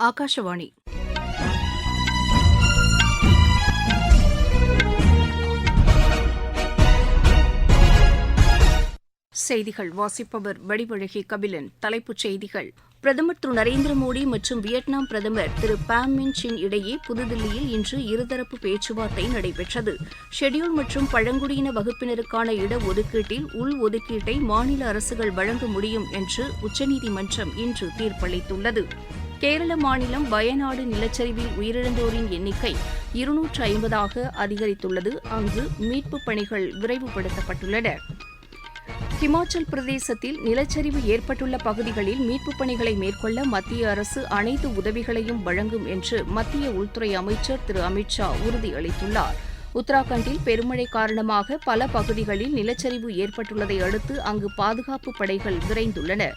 ஆகாஷவாணி செய்திகள். வாசிப்பவர் வடிவழகி கபிலன். தலைப்புச் செய்திகள். பிரதமர் திரு நரேந்திர மோடி மற்றும் வியட்நாம் பிரதமர் திரு பாம் மின் சின் இடையே புதுதில்லியில் இன்று இருதரப்பு பேச்சுவார்த்தை நடைபெற்றது. ஷெட்யூல் மற்றும் பழங்குடியின வகுப்பினருக்கான இடஒதுக்கீட்டில் உள் ஒதுக்கீட்டை மாநில அரசுகள் வழங்க முடியும் என்று உச்சநீதிமன்றம் இன்று தீர்ப்பளித்துள்ளது. கேரள மாநிலம் வயநாடு நிலச்சரிவில் உயிரிழந்தோரின் எண்ணிக்கை இருநூற்று ஐம்பதாக அதிகரித்துள்ளது. அங்கு மீட்புப் பணிகள் விரைவுபடுத்தப்பட்டுள்ளன. ஹிமாச்சல் பிரதேசத்தில் நிலச்சரிவு ஏற்பட்டுள்ள பகுதிகளில் மீட்புப் பணிகளை மேற்கொள்ள மத்திய அரசு அனைத்து உதவிகளையும் வழங்கும் என்று மத்திய உள்துறை அமைச்சர் திரு. அமித் ஷா உறுதியளித்துள்ளார். உத்தராகண்டில் பெருமழை காரணமாக பல பகுதிகளில் நிலச்சரிவு ஏற்பட்டுள்ளதை அடுத்து அங்கு பாதுகாப்பு படைகள் விரைந்துள்ளன.